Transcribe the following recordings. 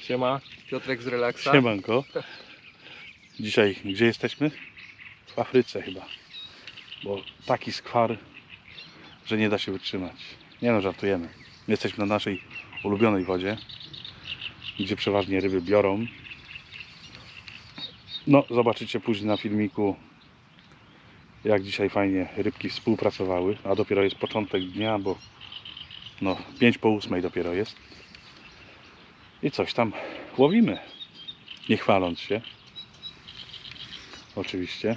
Siema, Piotrek z Relaksa. Siemanko. Dzisiaj gdzie jesteśmy? W Afryce chyba. Bo taki skwar, że nie da się wytrzymać. Nie no, żartujemy. Jesteśmy na naszej ulubionej wodzie, gdzie przeważnie ryby biorą. No, zobaczycie później na filmiku, jak dzisiaj fajnie rybki współpracowały. A dopiero jest początek dnia, bo no, 5 po 8 dopiero jest. I coś tam łowimy. Nie chwaląc się. Oczywiście.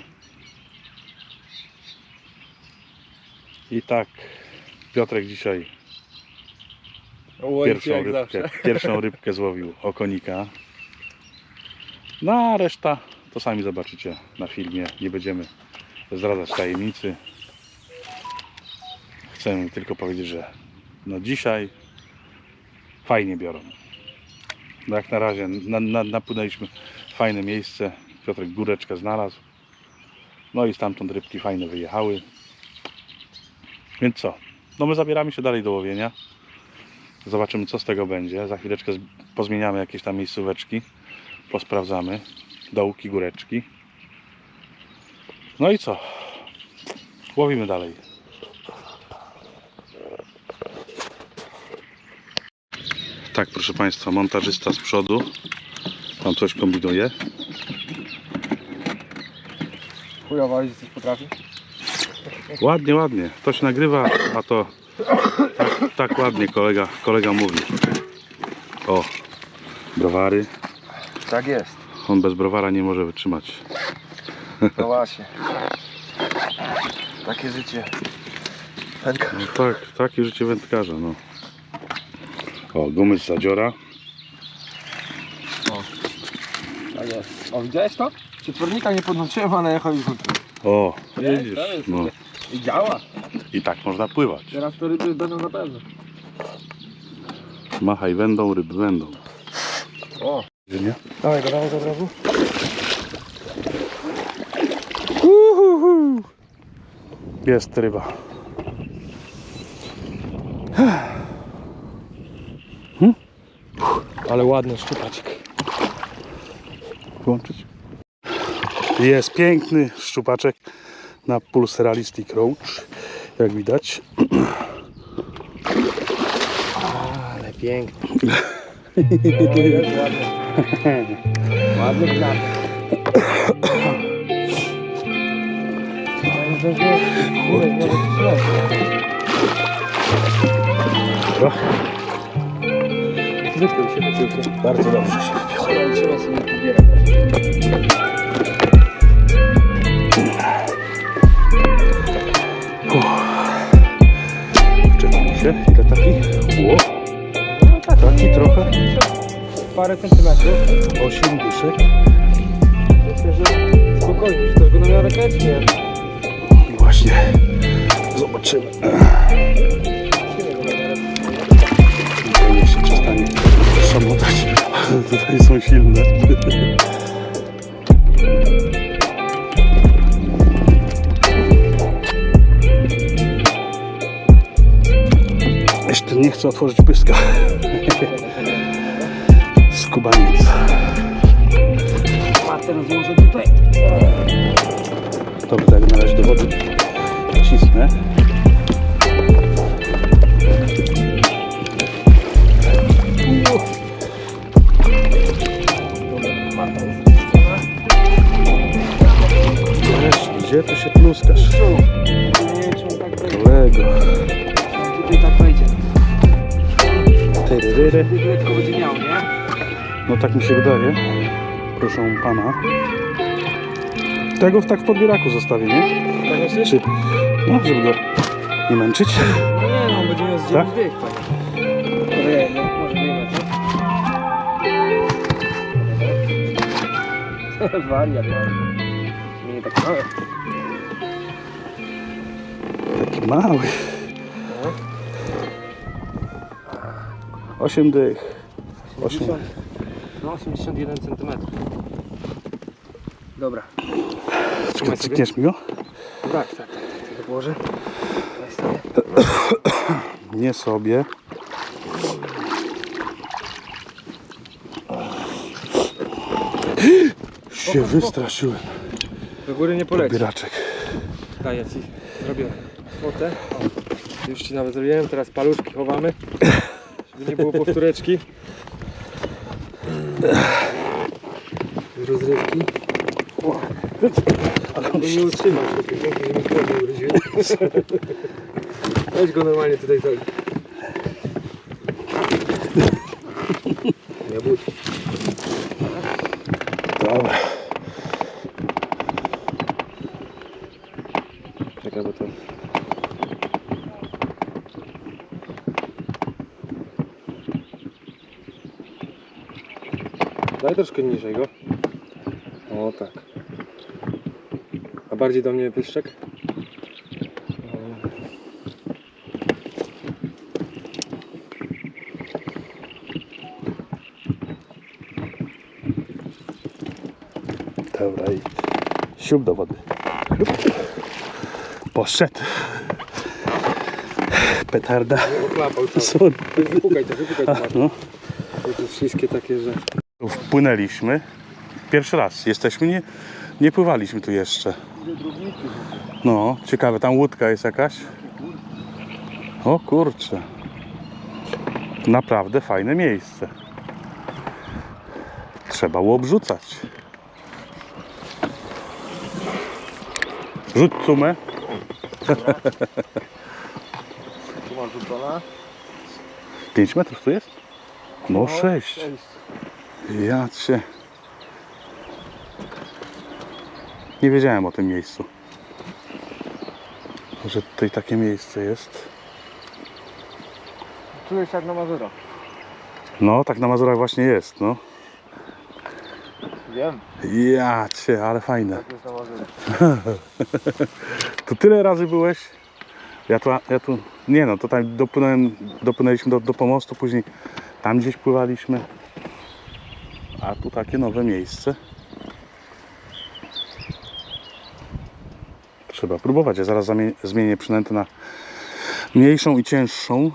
I tak Piotrek dzisiaj pierwszą rybkę, pierwszą rybkę złowił okonika. No a reszta to sami zobaczycie na filmie. Nie będziemy zdradzać tajemnicy. Chcę tylko powiedzieć, że no dzisiaj fajnie biorą. No jak na razie na, na, napłynęliśmy fajne miejsce. Piotrek góreczkę znalazł. No i stamtąd rybki fajne wyjechały. Więc co? No my zabieramy się dalej do łowienia. Zobaczymy co z tego będzie. Za chwileczkę pozmieniamy jakieś tam miejscóweczki. Posprawdzamy. Dołki, góreczki. No i co? Łowimy dalej. Tak, proszę Państwa, montażysta z przodu. Tam coś kombinuje. Chujowo, że coś potrafi. Ładnie, ładnie. To się nagrywa, a to tak, tak ładnie kolega, kolega mówi. O, browary. Tak jest. On bez browara nie może wytrzymać. No właśnie. Takie życie. Wędka. No tak, takie życie wędkarza, no. O, gumy z zadziora. Tak jest. O, widziałeś to? Ciepłownika nie podłączyłem, ale jechał już O, Nie, widzisz, to jest no. I działa. I tak można pływać. Teraz to ryby będą na pewno. Machaj będą, ryby będą. O. Nie? Dawaj go, dawaj go od razu. Jest ryba. Ale ładny szczupaczek. Włączyć? Jest piękny szczupaczek na Pulse Realistic Roach. Jak widać. Ale piękny. Jest ładny. Ładny gnat. Wypił się, wypił się. Bardzo dobrze się Ale trzeba sobie pobierać. Się. Ile taki? Ło, No tak, taki trochę. parę centymetrów. 8 dyszek. Myślę, że spokojnie, że też go na miarę. I właśnie zobaczymy. Silne. Jeszcze nie chcę otworzyć pyska. Skubaniec. Matę rozłożę tutaj. Dobra, tak na razie do wody wcisnę. Gdzie tu się pluskasz? Tak. Kolego. Tutaj tak wejdzie. Tyryryry. Lekko będzie miał, nie? No tak mi się wydaje. Proszę pana. Tego w tak w podbieraku zostawię, nie? Tak myślisz? Czy... No, żeby go nie męczyć. No nie, no będzie miał z 9 Tak? dych, panie. Nie, no może nie ma, co? Wariat. Nie tak. Taki mały. No. 8 dych. 8. 80, no 81 cm. Dobra. Czekaj, cykniesz mi go? Tak, tak, tak. Tego położę. Nie sobie. Się wystraszyłem. Do góry nie poleci. Bieraczek. Daję ci. Zrobię fotę. O, już ci nawet zrobiłem. Teraz paluszki chowamy. Żeby nie było powtóreczki. Rozrywki. Ale on nie utrzymał się. Dzięki, że mi chłodnie urodziłem. Weź go normalnie tutaj. tak. Nie budź. Dobra. Czekaj, bo to... Daj troszkę niżej go. O tak. A bardziej do mnie pyszczek? Dobra i siup do wody. Poszedł. Petarda. Wypukaj to, wypukaj to. No. To śliskie takie, że... Wpłynęliśmy. Pierwszy raz jesteśmy, nie, nie pływaliśmy tu jeszcze. No, ciekawe, tam łódka jest jakaś. O kurczę. Naprawdę fajne miejsce. Trzeba łobrzucać. Rzuć sumę. Tu masz rzucona. 5 metrów tu jest? No 6. Ja cię. Nie wiedziałem o tym miejscu. Że tutaj takie miejsce jest. Tu jest jak na Mazura. No, tak na Mazurach właśnie jest, no. Wiem, Ja cię, ale fajne. jak jest na Mazura. Tu tyle razy byłeś. Ja tu, ja tu, nie no, to tam dopłynąłem, dopłynęliśmy do, do pomostu, później tam gdzieś pływaliśmy. A tu takie nowe miejsce. Trzeba próbować. Ja zaraz zmienię przynętę na mniejszą i cięższą.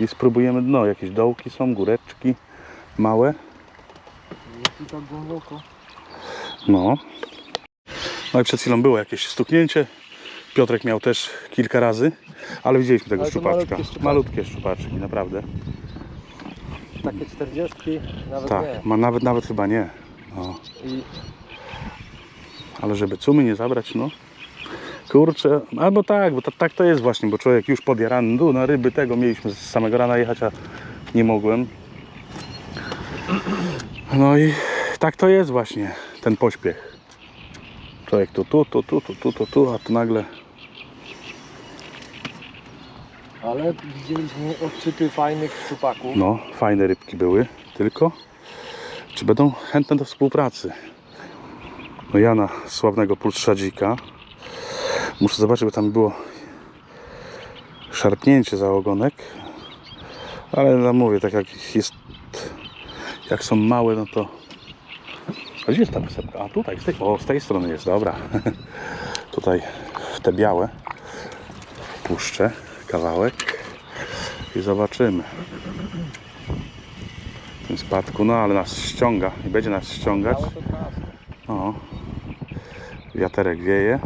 I spróbujemy dno. Jakieś dołki są, góreczki małe. Tak głęboko. No. No i przed chwilą było jakieś stuknięcie. Piotrek miał też kilka razy, ale widzieliśmy tego Ale szczupaczka. malutkie szczupaczki. Malutkie szczupaczki, naprawdę. Takie 40 nawet Tak, nie. ma nawet nawet chyba nie. No. I Ale żeby cumy nie zabrać, no. Kurczę, albo tak, bo to, tak to jest właśnie, bo człowiek już podjarany, no na ryby tego mieliśmy z samego rana jechać, a nie mogłem. No i tak to jest właśnie, ten pośpiech. Człowiek tu, tu, tu, tu, tu, tu, tu, tu a tu nagle Ale widzieliśmy odczyty fajnych szczupaków. No, fajne rybki były, tylko czy będą chętne do współpracy? No ja na sławnego pulszadzika muszę zobaczyć, by tam było szarpnięcie za ogonek, ale no mówię, tak jak jest, jak są małe, no to a gdzie jest ta wysepka? A tutaj, z tej, o, z tej strony jest, dobra. tutaj w te białe puszczę kawałek i zobaczymy w tym spadku, no ale nas ściąga i będzie nas ściągać. O, wiaterek wieje.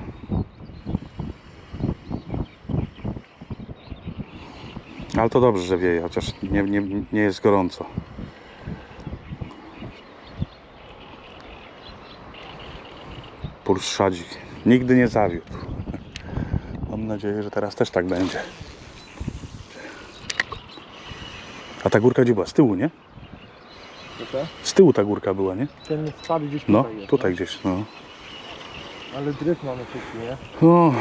Ale to dobrze, że wieje, chociaż nie, nie, nie jest gorąco. Puls szadzik. Nigdy nie zawiódł. Mam nadzieję, że teraz też tak będzie. A ta górka gdzie była? Z tyłu, nie? Z tyłu ta górka była, nie? Ten spad gdzieś No, tutaj jest. tutaj gdzieś, no. No. Ale dryf mamy szybki, nie? O,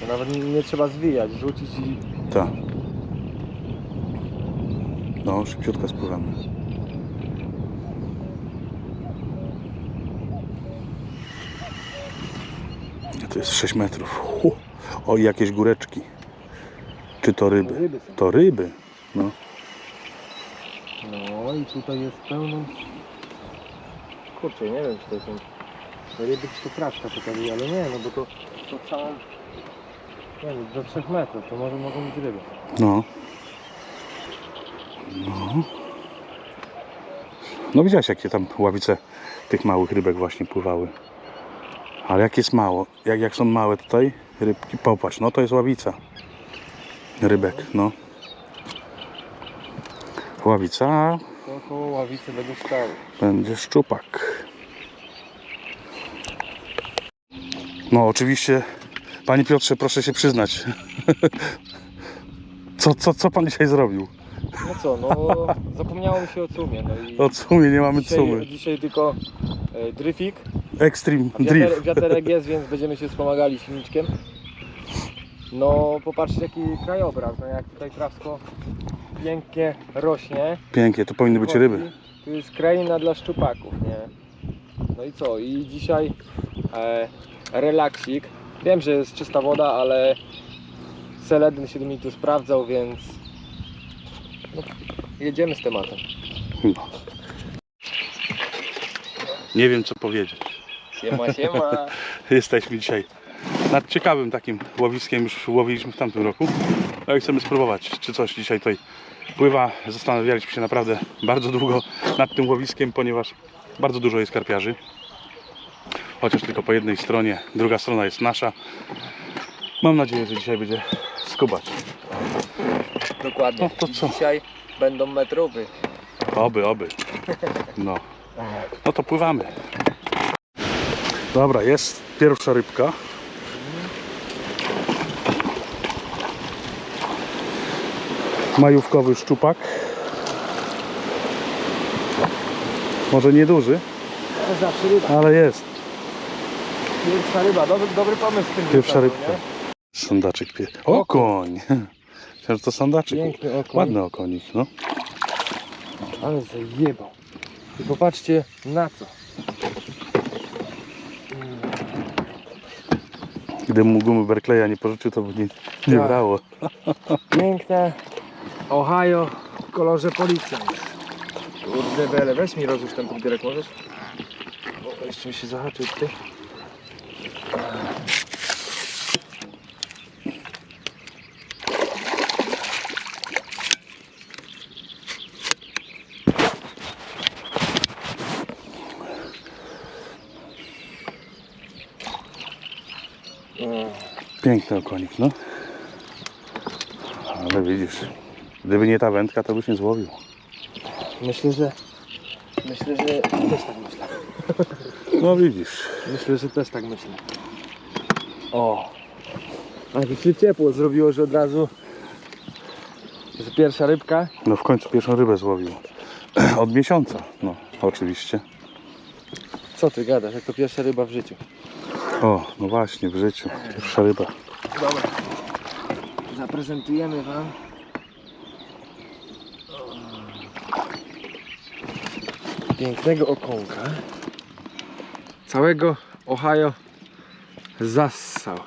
To nawet nie, nie trzeba zwijać, rzucić i... tak. No, szybciutko spływamy. To jest 6 metrów. Hu. O, i jakieś góreczki. Czy to ryby? Ryby są. To ryby. No. No i tutaj jest pełno... Kurczę, nie wiem czy to są... Ryby czy to kraczka pokazuje, ale nie, no bo to, to całą... Nie wiem, do 3 metrów, to może mogą być ryby. No. No. No widziałeś jakie tam ławice tych małych rybek właśnie pływały. Ale jak jest mało, jak, jak są małe tutaj rybki, popatrz, no to jest ławica rybek, no. Ławica, około ławicy będzie stał. będzie szczupak. No oczywiście, panie Piotrze, proszę się przyznać. Co, co, co pan dzisiaj zrobił? No co, no zapomniało mi się o cumie. No i O sumie nie mamy dzisiaj, cumy. dzisiaj tylko e, dryfik. Extreme Wiater, Drift. wiaterek jest, więc będziemy się wspomagali silniczkiem. No popatrzcie jaki krajobraz, no jak tutaj trawsko pięknie rośnie. Pięknie, to powinny być ryby. Tu jest kraina dla szczupaków, nie? No i co? I dzisiaj e, relaksik. Wiem, że jest czysta woda, ale Seledyn się mi tu sprawdzał, więc no, jedziemy z tematem. No. Nie wiem co powiedzieć. Siema, siema. Jesteśmy dzisiaj nad ciekawym takim łowiskiem, już łowiliśmy w tamtym roku. No i chcemy spróbować, czy coś dzisiaj tutaj pływa. Zastanawialiśmy się naprawdę bardzo długo nad tym łowiskiem, ponieważ bardzo dużo jest karpiarzy. Chociaż tylko po jednej stronie, druga strona jest nasza. Mam nadzieję, że dzisiaj będzie skubać. Dokładnie. No to co? Dzisiaj będą metrowy. Oby, oby. No. No to pływamy. Dobra, jest pierwsza rybka. Majówkowy szczupak. Może nieduży, To zawsze ryba. ale jest. Pierwsza ryba. Dobry, dobry pomysł z tym Pierwsza wystawu, rybka. Sandaczek pie... Okoń! Myślałem, że to sandaczek. Piękny okoń. Ładny okonik, no. Ale zajebał. I popatrzcie na co. Gdybym mu gumy Berkleya nie pożyczył, to by nie, nie Tak. brało. Piękne Ohio w kolorze policjant. Kurde bele, weź mi rozłóż ten podbierek możesz? O, jeszcze mi się zahaczył tutaj. Piękny okonik, no. Ale widzisz, gdyby nie ta wędka, to byś nie złowił. Myślę, że myślę, że też tak myślę. No widzisz. Myślę, że też tak myślę. O! A się ciepło zrobiło, że od razu że pierwsza rybka. No w końcu pierwszą rybę złowił. Od miesiąca, no oczywiście. Co ty gadasz, jak to pierwsza ryba w życiu? O, no właśnie, w życiu. Pierwsza ryba. Dobra. Zaprezentujemy wam. Pięknego okonka. Całego Ohio zassał.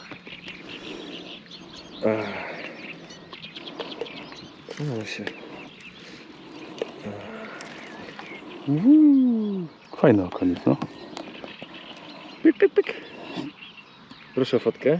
No się. Uuu, Fajny okonik, no. Pyk, pyk, pyk. Proszę o fotkę.